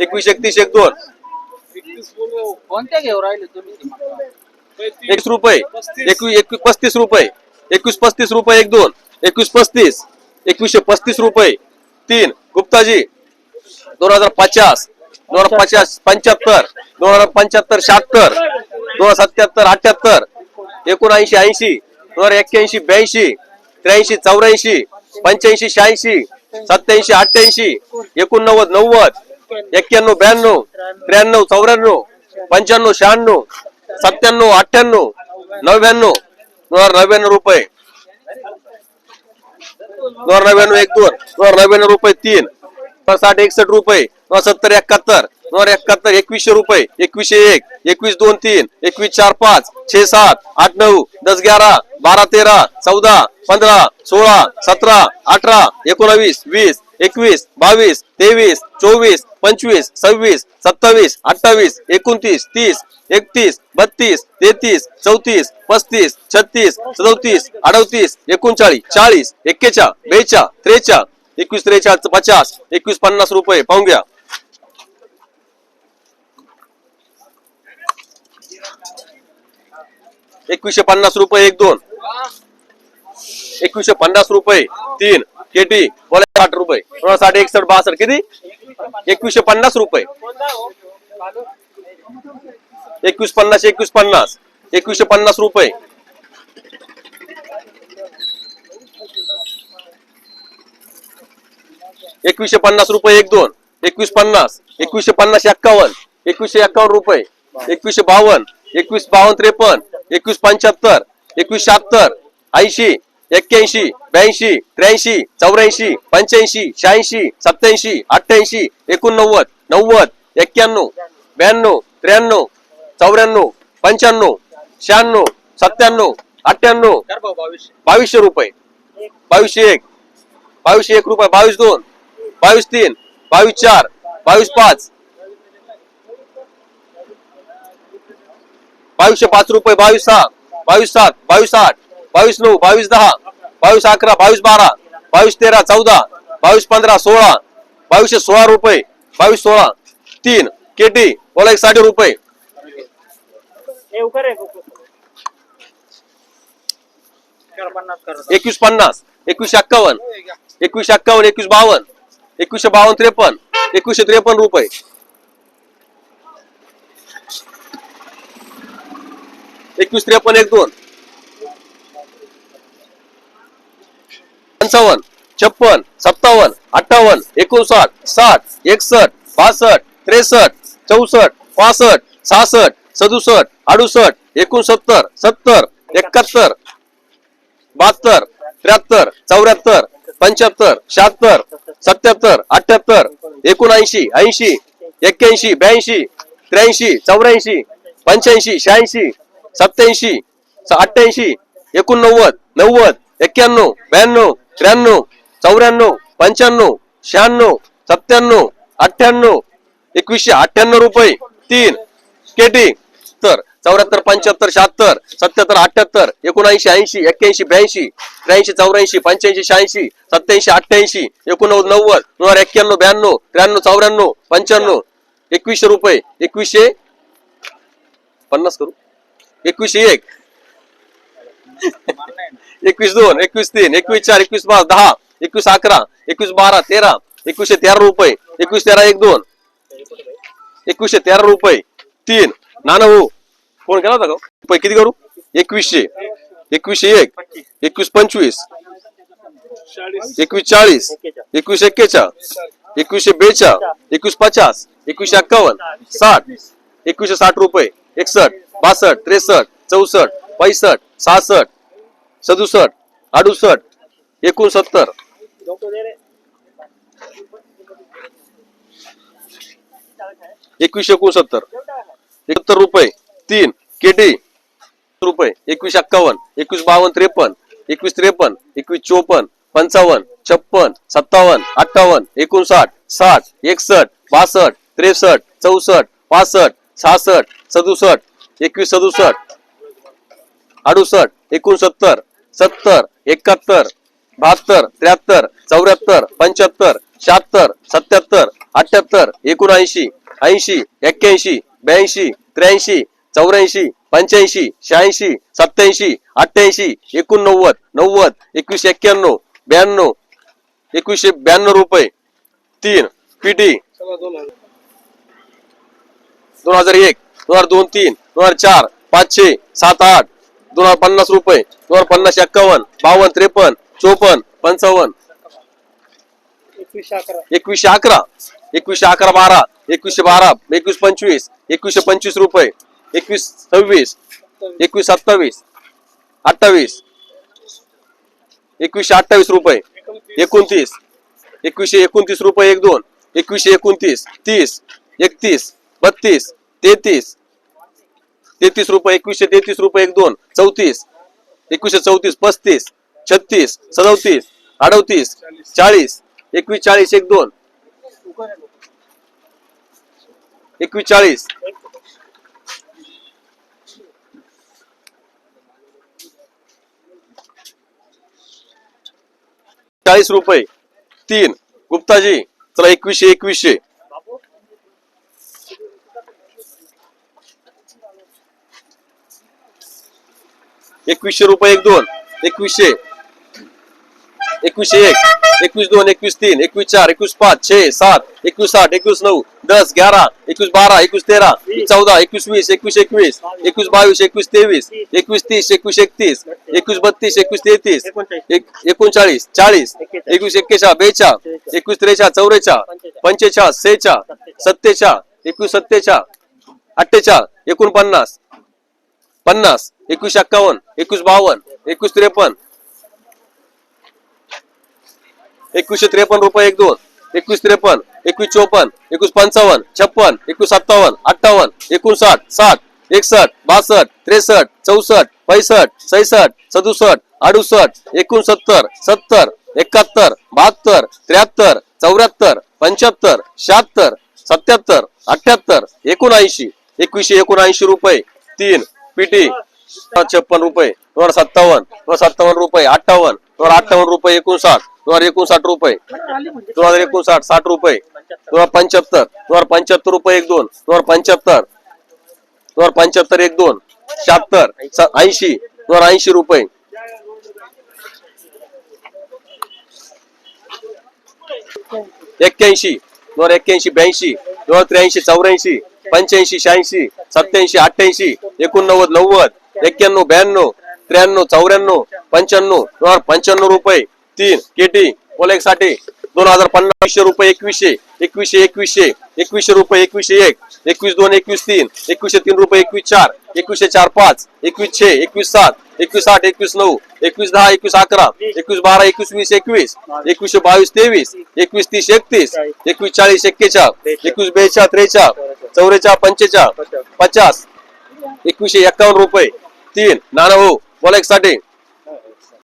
एकवीस एकतीस एक दोन. कोणत्या घेऊ राहिले तुम्ही? एकवीस रुपये. एकवीस एकवीस पस्तीस रुपये. एकवीस पस्तीस रुपये एक दोन. एकवीस पस्तीस. एकवीसशे पस्तीस रुपये. तीन. गुप्ताजी. दोन हजार पचास. दोन हजार पचास पंच्याहत्तर. दोन हजार पंच्याहत्तर शहात्तर. दोन हजार सत्याहत्तर अठ्याहत्तर. एकोणऐंशी ऐंशी. दोन हजार एक्क्याऐंशी ब्याऐंशी. त्र्याऐंशी चौऱ्याऐंशी. पंच्याऐंशी शहाऐंशी. सत्याऐंशी अठ्ठ्याऐंशी. एकोणनव्वद नव्वद. एक्क्याण्णव ब्याण्णव त्र्याण्णव चौऱ्याण्णव पंच्याण्णव शहाण्णव सत्त्याण्णव अठ्ठ्याण्णव नव्याण्णव दोन हजार नव्याण्णव रुपये. दोन हजार नव्याण्णव एक दोन दोन हजार नव्याण्णव रुपये तीन साठ एकसष्ट रुपये दोन सत्तर एकाहत्तर दोन हजार एकाहत्तर एकवीसशे रुपये एकवीसशे एक एकवीस दोन तीन एकवीस चार पाच छे सात आठ नऊ दस ग्यारा बारा तेरा चौदा पंधरा सोळा सतरा अठरा एकोणावीस वीस एकवीस बावीस तेवीस चोवीस पंचवीस सव्वीस सत्तावीस अठ्ठावीस एकोणतीस तीस एकतीस बत्तीस तेहतीस चौतीस पस्तीस छत्तीस सदोतीस अडतीस एकोणचाळीस चाळीस एक्केचाळ बेचाळ त्रेचाळ एकवीस त्रेचाळीस पचास एकवीस पन्नास रुपये. पाहून घ्या. एकवीसशे पन्नास रुपये एक दोन. एकवीसशे पन्नास रुपये तीन. केटी साठ रुपये. सोळा साठ एकसठ बासष्ट किती? एकवीसशे पन्नास रुपये. एकवीस पन्नास एकवीस पन्नास. एकवीसशे पन्नास रुपये. एकवीसशे पन्नास रुपये एक दोन. एकवीस पन्नास. एकवीसशे पन्नास एक्कावन्न. एकवीसशे एक्कावन्न रुपये. एकवीसशे बावन्न. एकवीस बावन्न त्रेपन्न. एकवीस पंच्याहत्तर. एकवीस शहात्तर. ऐंशी. एक्क्याऐंशी ब्याऐंशी त्र्याऐंशी चौऱ्याऐंशी पंच्याऐंशी शहाऐंशी सत्याऐंशी अठ्ठ्याऐंशी एकोणनव्वद नव्वद एक्क्याण्णव ब्याण्णव त्र्याण्णव चौऱ्याण्णव पंच्याण्णव शहाण्णव सत्त्याण्णव अठ्ठ्याण्णव बावीसशे रुपये. बावीसशे एक बावीसशे एक रुपये बावीस दोन बावीस तीन बावीस चार बावीस पाच. बावीसशे पाच रुपये बावीस सहा बावीस सात बावीस आठ. बावीस नऊ बावीस दहा बावीस अकरा बावीस बारा बावीस तेरा चौदा बावीस पंधरा सोळा बावीसशे सोळा रुपये बावीस सोळा तीन केटी बोला एक साठे रुपये. एकवीस पन्नास एकवीसशे एक्कावन्न एकवीसशे एक्कावन्न एकवीस बावन्न एकवीसशे बावन्न त्रेपन्न एकवीसशे त्रेपन्न रुपये. एकवीस त्रेपन्न एक दोन. पंचावन्न छप्पन सत्तावन्न अठ्ठावन्न एकोणसाठ साठ एकसष्ट बासष्ट त्रेसष्ट चौसष्ट पासष्ट सहासष्ट सदुसष्ट अडुसष्ट एकोणसत्तर सत्तर एकाहत्तर बहात्तर त्र्याहत्तर चौऱ्याहत्तर पंच्याहत्तर शहात्तर सत्याहत्तर अठ्याहत्तर एकोणऐंशी ऐंशी एक्क्याऐंशी ब्याऐंशी त्र्याऐंशी चौऱ्याऐंशी पंच्याऐंशी शहाऐंशी सत्याऐंशी अठ्ठ्याऐंशी एकोणनव्वद नव्वद एक्क्याण्णव ब्याण्णव त्र्याण्णव चौऱ्याण्णव पंच्याण्णव शहाण्णव सत्त्याण्णव अठ्ठ्याण्णव एकवीसशे अठ्ठ्याण्णव रुपये तीन. केटी तर चौऱ्याहत्तर पंच्याहत्तर शहात्तर सत्याहत्तर अठ्याहत्तर एकोणऐंशी ऐंशी एक्क्याऐंशी ब्याऐंशी त्र्याऐंशी चौऱ्याऐंशी पंच्याऐंशी शहाऐंशी सत्याऐंशी अठ्ठ्याऐंशी एकोणनव्वद नव्वद दोन हजार एक्क्याण्णव ब्याण्णव त्र्याण्णव चौऱ्याण्णव पंच्याण्णव एकवीसशे रुपये एकवीसशे पन्नास करू. एकवीसशे एक. एकवीस दोन एकवीस तीन एकवीस चार एकवीस पाच दहा एकवीस अकरा एकवीस बारा तेरा एकवीसशे तेरा रुपये एकवीस तेरा एक दोन एकवीसशे तेरा रुपये तीन नाना भाऊ हो. फोन केला होता का? रुपये किती करू? एकवीसशे एकवीसशे एक एकवीस पंचवीस एकवीस चाळीस एकवीस एक्केचाळ एकवीसशे बेचा एकवीस पचास एकवीसशे एक्कावन्न साठ एकवीसशे साठ रुपये एकसष्ट बासष्ट त्रेसष्ट चौसष्ट पैसष्ट सहासष्ट सदुसष्ट अडुसष्ट एकोणसत्तर. एकवीसशे एकोणसत्तर. एकाहत्तर रुपये तीन केटी. रुपये एकवीस एक्कावन्न एकवीस बावन्न त्रेपन्न एकवीस त्रेपन्न एकवीस चोपन्न पंचावन्न छप्पन सत्तावन्न अठ्ठावन्न एकोणसाठ साठ एकसष्ट बासष्ट त्रेसष्ट चौसष्ट पासष्ट सहासष्ट सदुसष्ट एकवीस सदुसष्ट अडुसष्ट एकोणसत्तर सत्तर एकाहत्तर बहात्तर त्र्याहत्तर चौऱ्याहत्तर पंच्याहत्तर शहात्तर सत्याहत्तर अठ्याहत्तर एकोणऐंशी ऐंशी एक्क्याऐंशी ब्याऐंशी त्र्याऐंशी चौऱ्याऐंशी पंच्याऐंशी शहाऐंशी सत्याऐंशी अठ्ठ्याऐंशी एकोणनव्वद नव्वद एकवीसशे एक्क्याण्णव ब्याण्णव एकवीसशे ब्याण्णव रुपये. तीन पीटी दोन हजार एक दोन हजार दोन तीन दोन हजार चार पाचशे सात आठ. दोन हजार पन्नास रुपये दोन हजार पन्नास एक्कावन्न बावन्न त्रेपन्न चोपन्न पंचावन्न. एकवीसशे अकरा. एकवीसशे अकरा बारा एकवीसशे बारा एकवीस पंचवीस एकवीसशे पंचवीस रुपये एकवीस सव्वीस एकवीस सत्तावीस अठ्ठावीस एकवीसशे अठ्ठावीस रुपये एकोणतीस एकवीसशे एकोणतीस रुपये एक दोन एकवीसशे एकोणतीस तीस एकतीस बत्तीस तेहतीस तेहतीस रुपये एकवीसशे तेहतीस रुपये एक दोन चौतीस एकवीसशे चौतीस पस्तीस छत्तीस सदोतीस अडतीस चाळीस एकवीस चाळीस एक दोन. एकवीस चाळीस. चाळीस रुपये. तीन. गुप्ताजी चला एकवीसशे एकवीसशे. एकवीसशे रुपये एक दोन एकवीसशे. एकवीसशे एक एकवीस दोन एकवीस तीन एकवीस चार एकवीस पाच छे सात एकवीस आठ एकवीस नऊ दस ग्यारा एकवीस बारा एकवीस तेरा चौदा एकवीस वीस एकवीस एकवीस एकवीस बावीस एकवीस तेवीस एकवीस तीस एकवीस एकतीस एकवीस बत्तीस एकवीस तेहतीस एकोणचाळीस चाळीस एकवीस एक्केचा बेचाळ एकवीस त्रेचा चौरेचा पंचेचाळ सेचा सत्तेचाळ एकवीस सत्तेचा अठ्ठेचाळ एकोणपन्नास पन्नास एकवीस एक्कावन्न एकवीस बावन्न एकवीस त्रेपन्न. एकवीसशे त्रेपन्न रुपये एक दोन एकवीस त्रेपन्न एकवीस चोपन्न एकवीस पंचावन्न छप्पन एकवीस सत्तावन्न अठ्ठावन्न एकोणसाठ साठ एकसष्ट बासष्ट त्रेसष्ट चौसष्ट पैसष्ट सैसष्ट सदुसष्ट अडुसष्ट एकोणसत्तर सत्तर एकाहत्तर बहात्तर त्र्याहत्तर चौऱ्याहत्तर पंच्याहत्तर शहात्तर सत्याहत्तर अठ्याहत्तर एकोणऐंशी एकवीसशे एकोणऐंशी रुपये. तीन पीटी छप्पन रुपये दोन हजार सत्तावन्न दोन हजार सत्तावन्न रुपये अठ्ठावन्न दोन हजार अठ्ठावन्न रुपये एकोणसाठ दोन हजार एकोणसाठ रुपये दोन हजार एकोणसाठ साठ रुपये दोन हजार पंच्याहत्तर दोन हजार पंच्याहत्तर रुपये एक दोन दोन हजार पंच्याहत्तर दोन हजार पंच्याहत्तर एक दोन शहात्तर ऐंशी दोन हजार ऐंशी रुपये एक्क्याऐंशी दोन हजार एक्क्याऐंशी ब्याऐंशी दोन हजार त्र्याऐंशी चौऱ्याऐंशी पंच्याऐंशी शहाऐंशी सत्याऐंशी अठ्ठ्याऐंशी एकोणनव्वद नव्वद एक्क्याण्णव ब्याण्णव त्र्याण्णव चौऱ्याण्णव पंच्याण्णव दोन हजार पंच्याण्णव रुपये तीन केटी ओलेकसाठी दोन हजार पन्नासशे रुपये एकवीसशे एकवीसशे एकवीसशे एकवीसशे रुपये एकवीसशे एक एकवीस दोन एकवीस तीन एकवीसशे तीन रुपये एकवीस चार एकवीसशे चार पाच एकवीस छे एकवीस सात एकवीस आठ एकवीस नऊ एकवीस दहा एकवीस अकरा एकवीस बारा एकवीस वीस एकवीस एकवीसशे बावीस तेवीस एकवीस तीस एकतीस एकवीस चाळीस एक्केचाळ एकवीस बेचाळ त्रेचाळ चौरेचाळ पंचेचाळ पचास एकवीसशे एक्कावन्न रुपये तीन नाना भाऊ बोला एक साठी